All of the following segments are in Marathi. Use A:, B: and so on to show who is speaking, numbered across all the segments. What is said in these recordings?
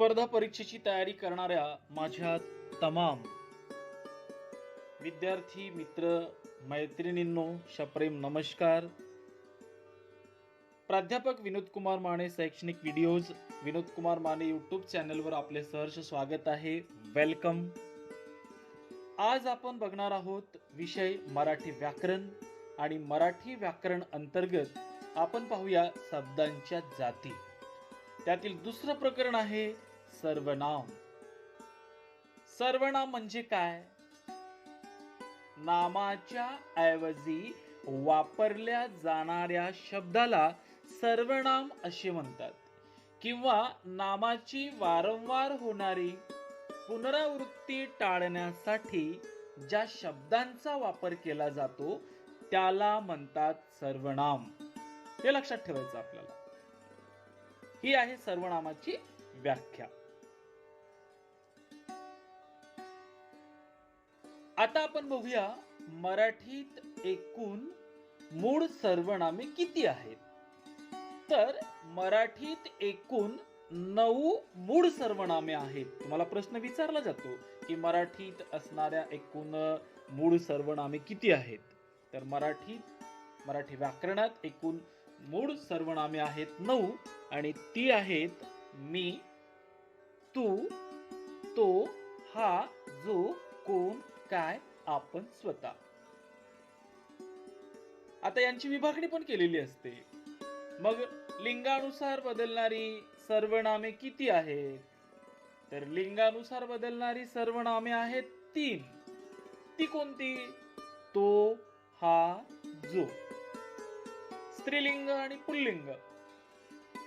A: स्पर्धा परीक्षेची तयारी करणाऱ्या माझ्या तमाम विद्यार्थी मित्र मैत्रिणींनो शप्रेम नमस्कार. प्राध्यापक विनोद कुमार माने शैक्षणिक व्हिडिओज विनोद कुमार माने यूट्यूब चॅनलवर आपले सहर्ष स्वागत आहे. वेलकम आज आपण बघणार आहोत विषय मराठी व्याकरण आणि मराठी व्याकरण अंतर्गत आपण पाहूया शब्दांच्या जाती. त्यातील दुसरं प्रकरण आहे सर्वनाम. सर्वनाम म्हणजे काय? नामाच्या ऐवजी वापरल्या जाणाऱ्या शब्दाला सर्वनाम असे म्हणतात. किंवा नामाची वारंवार होणारी पुनरावृत्ती टाळण्यासाठी ज्या शब्दांचा वापर केला जातो त्याला म्हणतात सर्वनाम. हे लक्षात ठेवायचं आपल्याला. ही आहे सर्वनामाची व्याख्या. आता आपण बघूया मराठीत एकूण मूळ सर्वनामे किती आहेत? तर मराठीत एकूण नऊ मूळ सर्वनामे आहेत. तुम्हाला प्रश्न विचारला जातो की मराठीत असणाऱ्या एकूण मूळ सर्वनामे किती आहेत? तर मराठीत मराठी व्याकरणात एकूण मूळ सर्वनामे आहेत नऊ आणि ती आहेत मी तू तो हा जो कोण काय आपण स्वतः. आता यांची विभागणी पण केलेली असते. मग लिंगानुसार बदलणारी सर्वनामे किती आहेत? तर लिंगानुसार बदलणारी सर्वनामे आहेत तीन. ती कोणती? तो हा जो. स्त्रीलिंग आणि पुल्लिंग.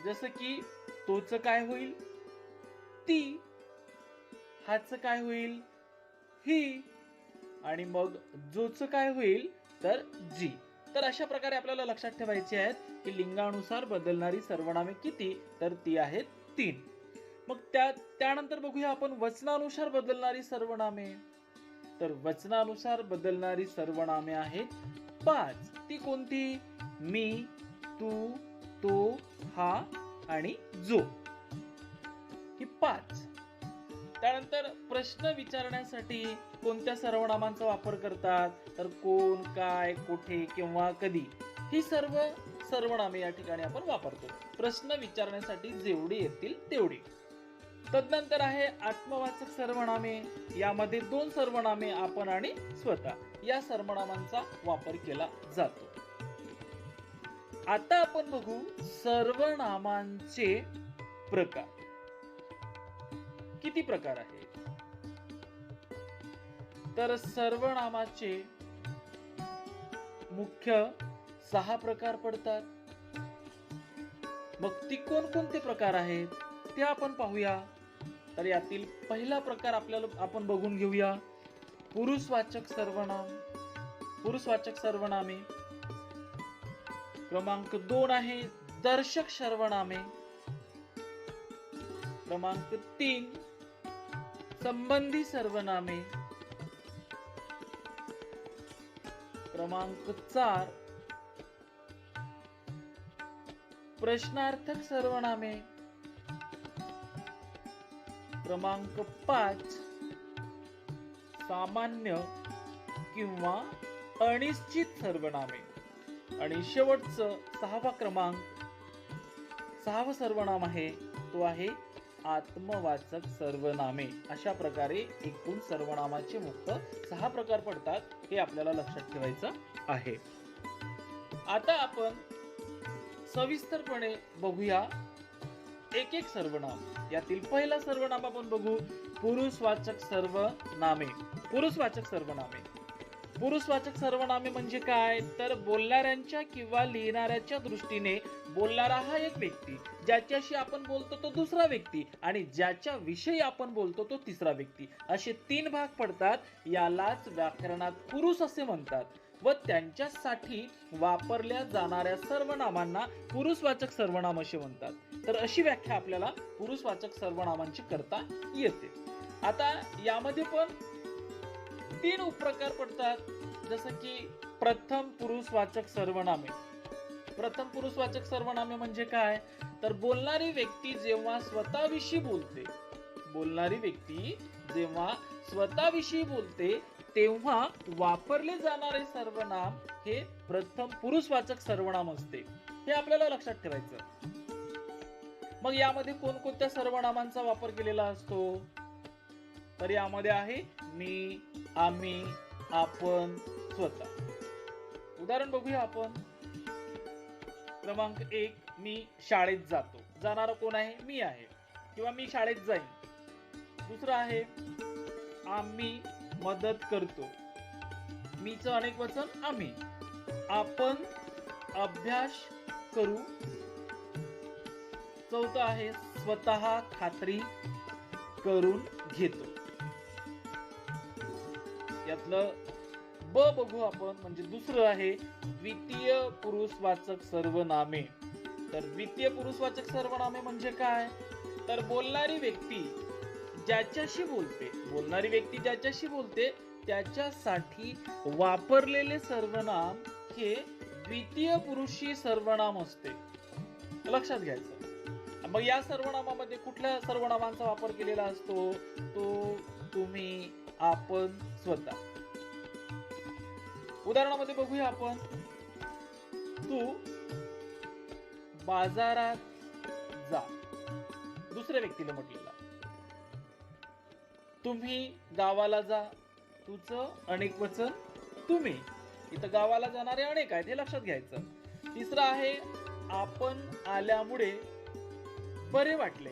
A: जसं की तोच काय होईल? ती. हाच काय होईल? ही. आणि मग जोच काय होईल तर जी. तर अशा प्रकारे आपल्याला लक्षात ठेवायचे आहेत की लिंगानुसार बदलणारी सर्वनामे किती? तर ती आहेत तीन. मग त्या त्यानंतर बघूया आपण वचनानुसार बदलणारी सर्वनामे. तर वचनानुसार बदलणारी सर्वनामे आहेत पाच. ती कोणती? मी तू तो हा आणि जो. ही पाच. त्यानंतर प्रश्न विचारण्यासाठी कोणत्या सर्वनामांचा वापर करतात? तर कोण काय कुठे किंवा कधी? ही सर्व सर्वनामे या ठिकाणी आपण वापरतो. प्रश्न विचारण्यासाठी जेवढी येतील तेवढी. तदनंतर आहे आत्मवाचक सर्वनामे यामध्ये दोन सर्वनामे आपण आणि स्वतः. या सर्वनामांचा वापर केला जातो. आता आपण बघू सर्वनामांचे प्रकार. किती प्रकार आहेत तर सर्वनामाचे मुख्य सहा प्रकार पडतात. मग ती कोणकोणते प्रकार आहेत ते आपण पाहूया. तर यातील पहिला प्रकार आपल्याला आपण बघून घेऊया. पुरुषवाचक सर्वनाम. पुरुषवाचक सर्वनामे. क्रमांक दोन आहे दर्शक सर्वनामे. क्रमांक तीन संबंधी सर्वनामे. क्रमांक चार. प्रश्नार्थक सर्वनामे. क्रमांक पाच. सामान्य किंवा अनिश्चित सर्वनामे. आणि शेवटचं सहावा क्रमांक सहावा सर्वनाम आहे तो आहे आत्मवाचक सर्वनामे अशा प्रकारे एकूण सर्वनामाचे मुक्त सहा प्रकार पडतात हे आपल्याला लक्षात ठेवायचं आहे. आता आपण सविस्तरपणे बघूया एक एक सर्वनाम. यातील पहिला सर्वनाम आपण बघू. पुरुषवाचक सर्वनामे. पुरुषवाचक सर्वनामे. पुरुषवाचक सर्वनामे म्हणजे काय? तर बोलणाऱ्यांच्या किंवा लिहिणाऱ्याच्या दृष्टीने बोलणारा हा एक व्यक्ती ज्याच्याशी आपण बोलतो तो दुसरा व्यक्ती आणि ज्याच्या विषयी आपण बोलतो तो तिसरा व्यक्ती. असे तीन भाग पडतात यालाच व्याकरणात पुरुष असे म्हणतात व त्यांच्यासाठी वापरल्या जाणाऱ्या सर्वनामांना पुरुषवाचक सर्वनाम असे म्हणतात. तर अशी व्याख्या आपल्याला पुरुषवाचक सर्वनामांची करता येते. आता यामध्ये पण तीन उपप्रकार पडतात. जसं की प्रथम पुरुषवाचक सर्वनामे. प्रथम पुरुषवाचक सर्वनामे म्हणजे काय? तर बोलणारी व्यक्ती जेव्हा स्वतःविषयी बोलते बोलणारी व्यक्ती जेव्हा स्वतःविषयी बोलते तेव्हा वापरले जाणारे सर्वनाम हे प्रथम पुरुषवाचक सर्वनाम असते. हे आपल्याला लक्षात ठेवायचं. मग यामध्ये कोणकोणत्या सर्वनामांचा वापर केलेला असतो? तर यामध्ये आहे मी आम्ही आपण स्वतः. उदाहरण बघूया आपण. क्रमांक एक मी शाळेत जातो. जाणारा कोण आहे? मी आहे. किंवा मी शाळेत जाईन. दुसरं आहे आम्ही मदत करतो. मीच अनेक वचन आम्ही. आपण अभ्यास करू. चौथं आहे स्वतः खात्री करून घेतो. यातलं ब बघू आपण. म्हणजे दुसरं आहे द्वितीय पुरुषवाचक सर्वनामे. तर द्वितीय पुरुषवाचक सर्वनामे म्हणजे काय? तर बोलणारी व्यक्ती ज्याच्याशी बोलते बोलणारी व्यक्ती ज्याच्याशी बोलते त्याच्यासाठी वापरलेले सर्वनाम हे द्वितीय पुरुषी सर्वनाम असते. लक्षात घ्यायचं. मग या सर्वनामामध्ये कुठल्या सर्वनामांचा वापर केलेला असतो? तो तुम्ही आपण स्वतः. उदाहरणामध्ये बघूया आपण. तू बाजारात जा. दुसऱ्या व्यक्तीला म्हटलेला. तुम्ही गावाला जा. तुझं अनेक वचन तुम्ही. इथं गावाला जाणारे अनेक आहेत हे लक्षात घ्यायचं. तिसरं आहे आपण आल्यामुळे बरे वाटले.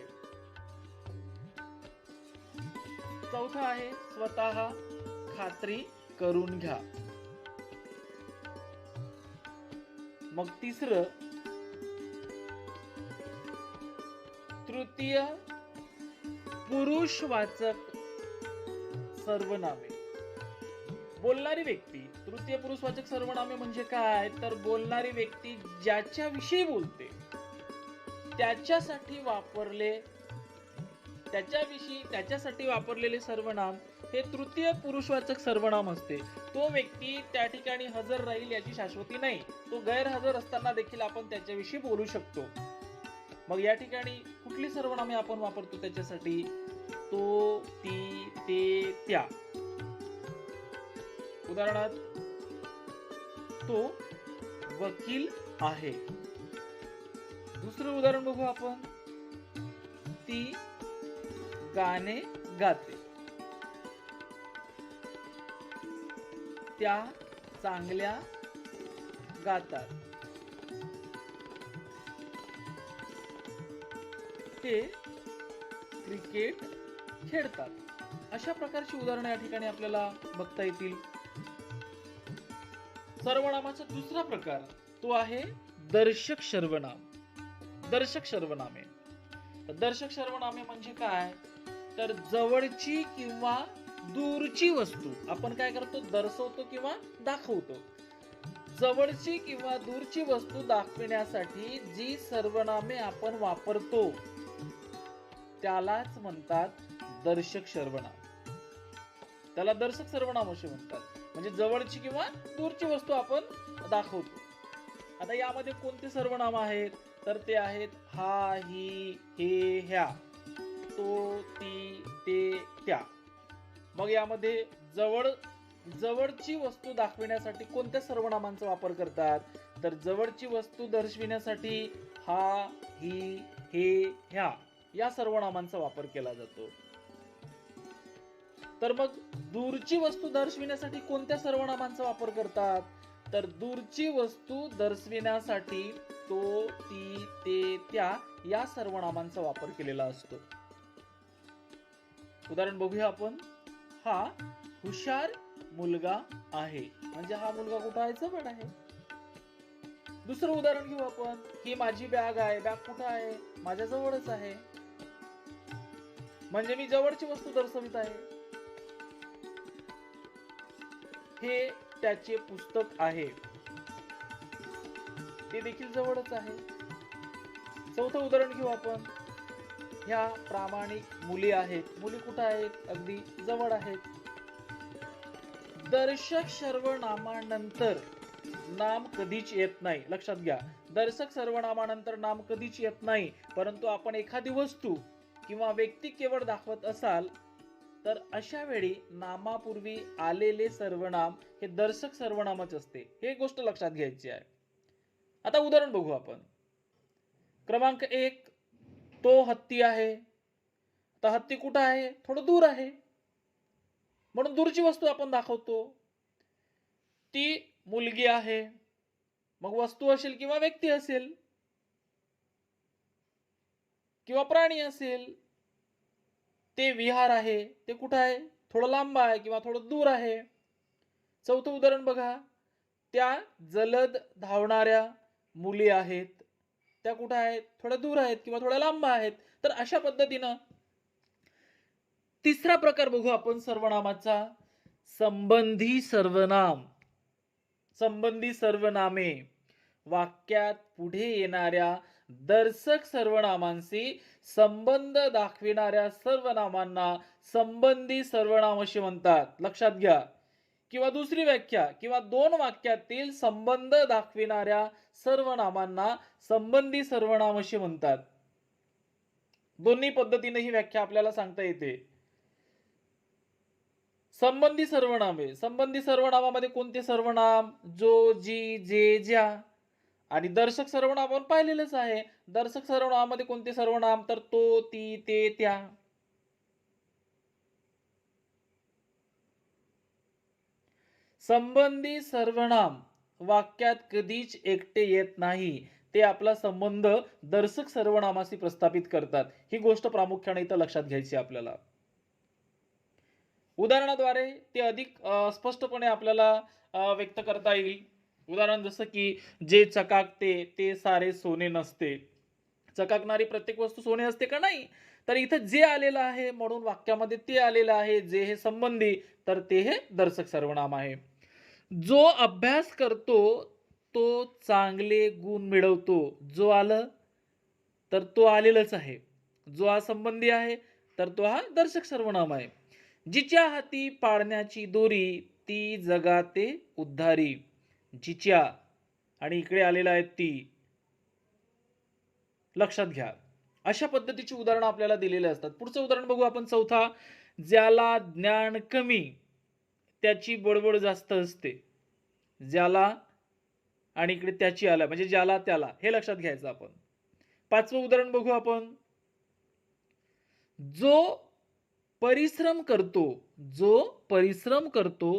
A: चौथं आहे स्वतः खात्री करून घ्या. मग तिसरं तृतीय पुरुषवाचक सर्वनामे. बोलणारी व्यक्ती तृतीय पुरुषवाचक सर्वनामे म्हणजे काय? तर बोलणारी व्यक्ती ज्याच्याविषयी बोलते त्याच्यासाठी वापरले त्याच्याविषयी त्याच्यासाठी वापरलेले सर्वनाम हे तृतीय पुरुषवाचक सर्वनाम असते. तो व्यक्ती त्या ठिकाणी हजर राहील याची शाश्वती नाही. तो गैरहजर असताना देखील आपण त्याच्याविषयी बोलू शकतो. मग या ठिकाणी कुठली सर्वनामे आपण वापरतो त्याच्यासाठी? तो ती ते त्या. उदाहरणार्थ तो वकील आहे. दुसरं उदाहरण बघू आपण. ती गाणे गाते. त्या चांगल्या गातात. ते क्रिकेट खेळतात. अशा प्रकारची उदाहरणं या ठिकाणी आपल्याला बघता येतील. सर्वनामाचा दुसरा प्रकार तो आहे दर्शक सर्वनाम. दर्शक सर्वनामे. दर्शक सर्वनामे म्हणजे काय? तर जवळची किंवा दूरची वस्तू. आपण काय करतो? दर्शवतो किंवा दाखवतो. जवळची किंवा दूरची वस्तू दाखविण्यासाठी जी सर्वनामे आपण वापरतो त्यालाच म्हणतात दर्शक सर्वनाम. त्याला दर्शक सर्वनाम असे म्हणतात. म्हणजे जवळची किंवा दूरची वस्तू आपण दाखवतो. आता यामध्ये कोणते सर्वनाम आहेत? तर ते आहेत हा ही हे ह्या. तो ती ते त्या. मग यामध्ये जवळ जवळची वस्तू दाखविण्यासाठी कोणत्या सर्वनामांचा वापर करतात? तर जवळची वस्तू दर्शविण्यासाठी हा ही हे ह्या या सर्वनामांचा वापर केला जातो. तर मग दूरची वस्तू दर्शविण्यासाठी कोणत्या सर्वनामांचा वापर करतात? तर दूरची वस्तू दर्शविण्यासाठी तो ती ते त्या या सर्वनामांचा वापर केलेला असतो. उदाहरण बघूया आपण. हा हुशार मुलगा आहे. म्हणजे हा मुलगा कुठं आहे? जवळ आहे. दुसरं उदाहरण घेऊ आपण. ही माझी बॅग आहे. बॅग कुठं आहे? माझ्या जवळच आहे. म्हणजे मी जवळची वस्तू दर्शवित आहे. हे त्याचे पुस्तक आहे. ते देखील जवळच आहे. चौथं उदाहरण घेऊ आपण. ह्या प्रामाणिक मुली आहेत. मुली कुठं आहेत? अगदी जवळ आहेत. दर्शक सर्वनामानंतर नाम कधीच येत नाही. लक्षात घ्या. दर्शक सर्वनामानंतर नाम कधीच येत नाही. परंतु आपण एखादी वस्तू किंवा व्यक्ती केवळ दाखवत असाल तर अशा वेळी नामापूर्वी आलेले सर्वनाम हे दर्शक सर्वनामच असते. हे गोष्ट लक्षात घ्यायची आहे. आता उदाहरण बघू आपण. क्रमांक एक तो हत्ती आहे. तर हत्ती कुठं आहे? थोडं दूर आहे. म्हणून दूरची वस्तू आपण दाखवतो. ती मुलगी आहे. मग वस्तू असेल किंवा व्यक्ती असेल किंवा प्राणी असेल ते विहार आहे. ते कुठं आहे? थोडं लांब आहे किंवा थोडं दूर आहे. चौथं उदाहरण बघा. त्या जलद धावणाऱ्या मुली आहेत. त्या कुठं आहेत? थोड्या दूर आहेत किंवा थोड्या लांब आहेत? तर अशा पद्धतीनं तिसरा प्रकार बघू आपण सर्वनामाचा. संबंधी सर्वनाम. संबंधी सर्वनामे. वाक्यात पुढे येणाऱ्या दर्शक सर्वनामांशी संबंध दाखविणाऱ्या सर्वनामांना संबंधी सर्वनाम असे म्हणतात. लक्षात घ्या. किंवा दुसरी व्याख्या किंवा दोन वाक्यातील संबंध दाखविणाऱ्या सर्वनामांना संबंधी सर्वनाम असे म्हणतात. दोन्ही पद्धतीने ही व्याख्या आपल्याला सांगता येते. संबंधी सर्वनामे. संबंधी सर्वनामामध्ये कोणते सर्वनाम? जो जी जे ज्या. आणि दर्शक सर्वनाम आपण पाहिलेलंच आहे. दर्शक सर्वनामामध्ये कोणते सर्वनाम? तर तो ती ते त्या. संबंधी सर्वनाम वाक्यात कधीच एकटे येत नाही. ते आपला संबंध दर्शक सर्वनामाशी प्रस्थापित करतात. ही गोष्ट प्रामुख्याने इथं लक्षात घ्यायची आपल्याला. उदाहरणाद्वारे ते अधिक स्पष्टपणे आपल्याला व्यक्त करता येईल. उदाहरण जसं की जे चकाकते ते सारे सोने नसते. चकाकणारी प्रत्येक वस्तू सोने असते का नाही? तर इथं जे आलेलं आहे म्हणून वाक्यामध्ये ते आलेलं आहे जे हे संबंधी तर ते हे दर्शक सर्वनाम आहे. जो अभ्यास करतो तो चांगले गुण मिळवतो. जो आलं तर तो आलेलाच आहे. जो हा संबंधी आहे तर तो हा दर्शक सर्वनाम आहे. जिच्या हाती पाळण्याची दोरी ती जगाते उद्धारी. जिच्या आणि इकडे आलेला आहे ती. लक्षात घ्या. अशा पद्धतीची उदाहरणं आपल्याला दिलेली असतात. पुढचं उदाहरण बघू आपण चौथा. ज्याला ज्ञान कमी त्याची बडबड जास्त असते. ज्याला आणि इकडे त्याची आला म्हणजे ज्याला त्याला हे लक्षात घ्यायचं आपण. पाचवं उदाहरण बघू आपण. जो परिश्रम करतो जो परिश्रम करतो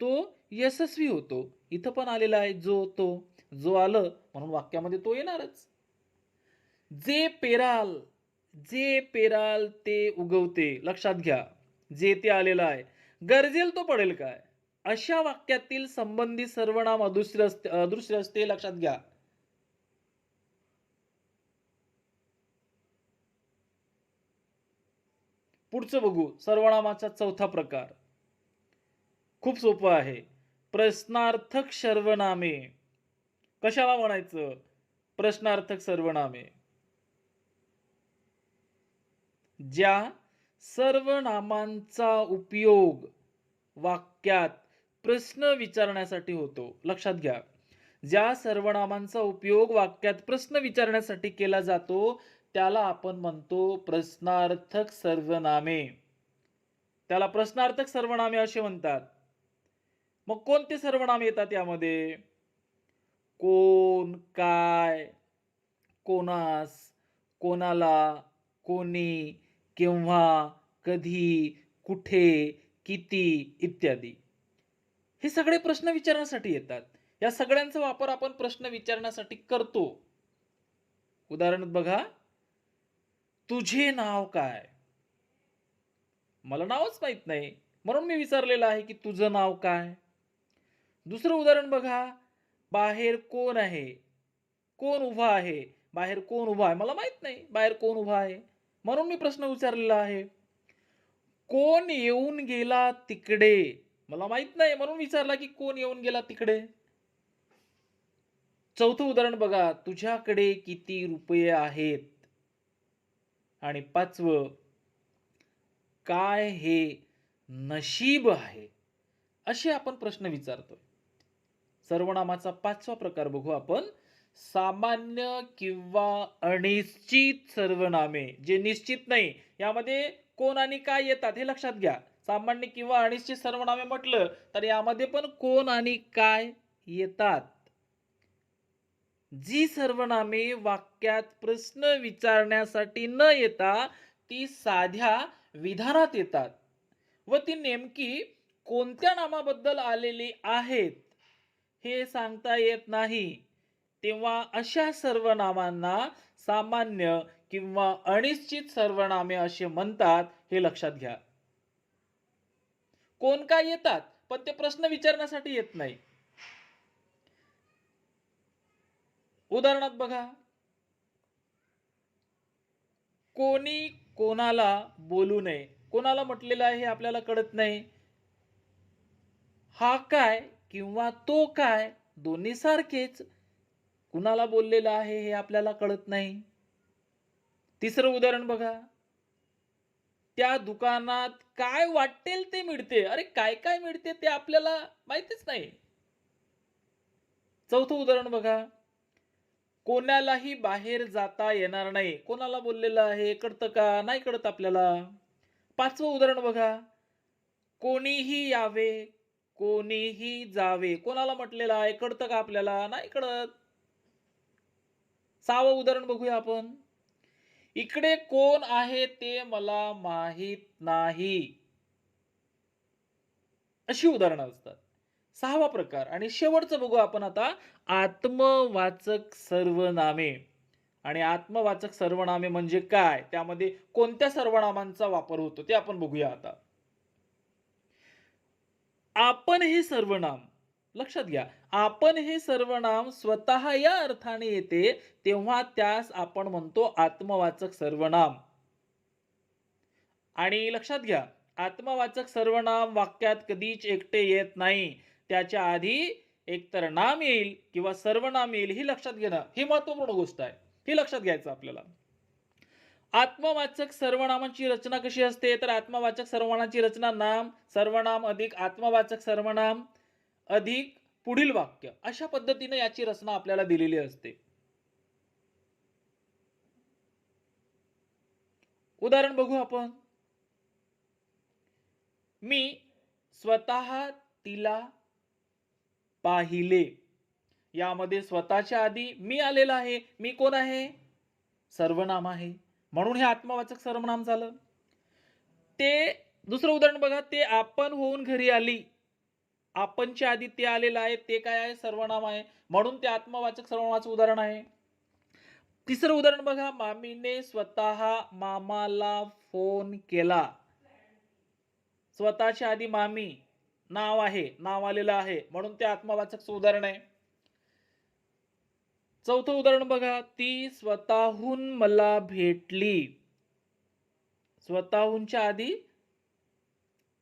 A: तो यशस्वी होतो. इथं पण आलेला आहे जो तो जो आलं म्हणून वाक्यामध्ये तो येणारच. जे पेराल जे पेराल ते उगवते. लक्षात घ्या. जे ते आलेलं आहे गरजेल तो पडेल काय? अशा वाक्यातील संबंधी सर्वनाम अदृश्य असते अदृश्य असते लक्षात घ्या. पुढचं बघू. सर्वनामाचा चौथा प्रकार. खूप सोपं आहे. प्रश्नार्थक सर्वनामे. कशाला म्हणायचं? प्रश्नार्थक सर्वनामे. ज्या सर्वनामांचा उपयोग वाक्यात प्रश्न विचारण्यासाठी होतो. लक्षात घ्या. ज्या सर्वनामांचा उपयोग वाक्यात प्रश्न विचारण्यासाठी केला जातो त्याला आपण म्हणतो प्रश्नार्थक सर्वनामे. त्याला प्रश्नार्थक सर्वनामे असे म्हणतात. मग कोणते सर्वनामे येतात यामध्ये? कोण काय कोणास कोणाला कोणी केव्हा कधी कुठे किती इत्यादी. हे सगळे प्रश्न विचारण्यासाठी येतात. या सगळ्यांचा वापर आपण प्रश्न विचारण्यासाठी करतो. उदाहरण बघा तुझे नाव काय? मला नावच माहीत नाही. म्हणून मी विचारलेलं आहे की तुझं नाव काय? दुसरं उदाहरण बघा बाहेर कोण आहे? कोण उभा आहे? बाहेर कोण उभा आहे? मला माहीत नाही. बाहेर कोण उभा आहे? म्हणून मी प्रश्न विचारलेला आहे. कोण येऊन गेला तिकडे? मला माहीत नाही. म्हणून विचारला की कोण येऊन गेला तिकडे? चौथं उदाहरण बघा. तुझ्याकडे किती रुपये आहेत? आणि पाचवं काय हे नशीब आहे? असे आपण प्रश्न विचारतोय. सर्वनामाचा पाचवा प्रकार बघू आपण. सामान्य किंवा अनिश्चित सर्वनामे जे निश्चित नाही यामध्ये कोण आणि काय येतात हे लक्षात घ्या. सामान्य किंवा अनिश्चित सर्वनामे म्हटलं तर यामध्ये पण कोण आणि काय येतात? जी सर्वनामे वाक्यात प्रश्न विचारण्यासाठी न येता ती साध्या विधानात येतात व ती नेमकी कोणत्या नामाबद्दल आलेली आहेत हे सांगता येत नाही. तेव्हा अशा सर्वनामांना सामान्य किंवा अनिश्चित सर्वनामे असे म्हणतात हे लक्षात घ्या. कोण काय येतात? पण ते प्रश्न विचारण्यासाठी येत नाही. उदाहरणात बघा. कोणी कोणाला बोलू नये. कोणाला म्हटलेलं आहे हे आपल्याला कळत नाही. हा काय किंवा तो काय? दोन्ही सारखेच कुणाला बोललेलं आहे हे आपल्याला कळत नाही. तिसरं उदाहरण बघा. त्या दुकानात काय वाटेल ते मिळते. अरे काय काय मिळते ते आपल्याला माहितीच नाही. चौथं उदाहरण बघा. कोणालाही बाहेर जाता येणार नाही. कोणाला बोललेलं आहे कळतं का? नाही कळत आपल्याला. पाचवं उदाहरण बघा. कोणीही यावे कोणीही जावे. कोणाला म्हटलेलं आहे कळतं का आपल्याला? नाही कळत. सहावं उदाहरण बघूया आपण. इकडे कोण आहे ते मला माहीत नाही. अशी उदाहरणं असतात. सहावा प्रकार आणि शेवटचं बघू आपण आता. आत्मवाचक सर्वनामे. आणि आत्मवाचक सर्वनामे म्हणजे काय? त्यामध्ये कोणत्या सर्वनामांचा वापर होतो ते आपण बघूया आता. आपण हे सर्वनाम लक्षात घ्या. आपण हे सर्वनाम स्वतः या अर्थाने येते तेव्हा त्यास आपण म्हणतो आत्मवाचक सर्वनाम. आणि लक्षात घ्या आत्मवाचक सर्वनाम वाक्यात कधीच एकटे येत नाही. त्याच्या आधी एकतर नाम येईल किंवा सर्वनाम येईल ही लक्षात घेणं ही महत्त्वपूर्ण गोष्ट आहे. ही लक्षात घ्यायचं आपल्याला. आत्मवाचक सर्वनामांची रचना कशी असते? तर आत्मवाचक सर्वनामाची रचना नाम सर्वनाम अधिक आत्मवाचक सर्वनाम. अधिक पुढील वाक्य अशा पद्धतीने याची रचना आपल्याला दिलेली असते. उदाहरण बघू आपण. मी स्वतः तिला पाहिले. यामध्ये स्वतःच्या आधी मी आलेला आहे. मी कोण आहे? सर्वनाम आहे. म्हणून हे आत्मवाचक सर्वनाम झालं. ते दुसरं उदाहरण बघा. ते आपण होऊन घरी आली. आपणच्या आधी ते आलेलं आहे ते काय आहे? सर्वनाम आहे. म्हणून ते आत्मवाचक सर्वनामाचं उदाहरण आहे. तिसरं उदाहरण बघा. मामीने स्वतः मामाला फोन केला. स्वतःच्या आधी मामी नाव आहे नाव आलेलं आहे. म्हणून ते आत्मवाचकचं उदाहरण आहे. चौथं उदाहरण बघा. ती स्वतःहून मला भेटली. स्वतःहूनच्या आधी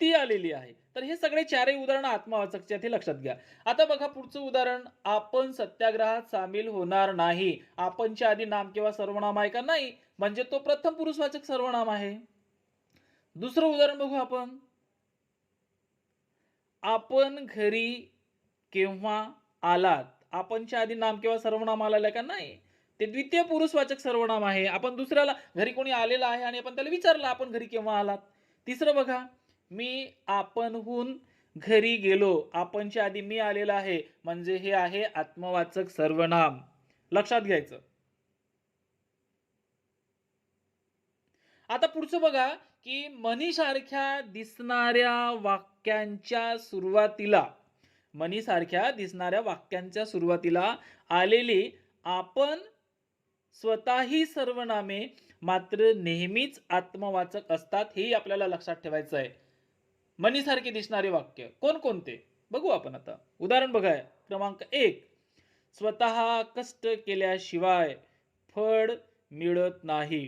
A: ती आलेली आहे. तर हे सगळे चारही उदाहरण आत्मवाचकचे आहेत हे लक्षात घ्या. आता बघा पुढचं उदाहरण आपण सत्याग्रहात सामील होणार नाही. आपणच्या आधी नाम किंवा सर्वनाम आहे का नाही? म्हणजे तो प्रथम पुरुषवाचक सर्वनाम आहे. दुसरं उदाहरण बघू आपण. आपण घरी केव्हा आलात? आपणच्या आधी नाम किंवा सर्वनाम आलेलं आहे का नाही? ते द्वितीय पुरुषवाचक सर्वनाम आहे. आपण दुसऱ्याला घरी कोणी आलेलं आहे आणि आपण त्याला विचारलं आपण घरी केव्हा आलात? तिसरं बघा मी आपणहून घरी गेलो. आपणच्या आधी मी आलेला आहे. म्हणजे हे आहे आत्मवाचक सर्वनाम. लक्षात घ्यायचं. आता पुढचं बघा की मनीसारख्या दिसणाऱ्या वाक्यांच्या सुरुवातीला मनीसारख्या दिसणाऱ्या वाक्यांच्या सुरुवातीला आलेली आपण स्वतःही सर्वनामे मात्र नेहमीच आत्मवाचक असतात हेही आपल्याला लक्षात ठेवायचं आहे. मनीसारखे दिसणारे वाक्य. कोणकोणते? बघू आपण आता. उदाहरण बघा. क्रमांक एक. स्वतः कष्ट केल्याशिवाय फळ मिळत नाही.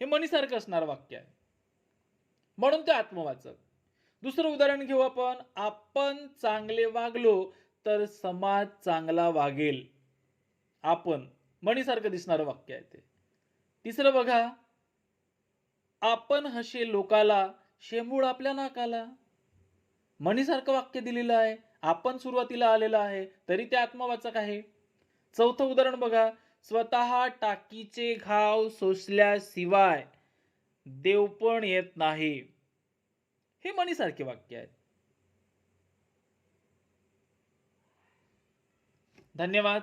A: हे मनीसारखं असणारं वाक्य आहे. म्हणून ते आत्मवाचक. दुसरं उदाहरण घेऊ आपण. आपण चांगले वागलो तर समाज चांगला वागेल. आपण. मणीसारखं दिसणारं वाक्य आहे ते. तिसरं बघा. आपण हसे लोकाला शेंबूळ आपल्या नाकाला. म्हणीसारखं वाक्य दिलेलं आहे. आपण सुरुवातीला आलेलं आहे तरी ते आत्मवाचक आहे. चौथं उदाहरण बघा. स्वतः टाकीचे घाव सोसल्याशिवाय देव पण येत नाही. हे म्हणीसारखे वाक्य आहेत. धन्यवाद.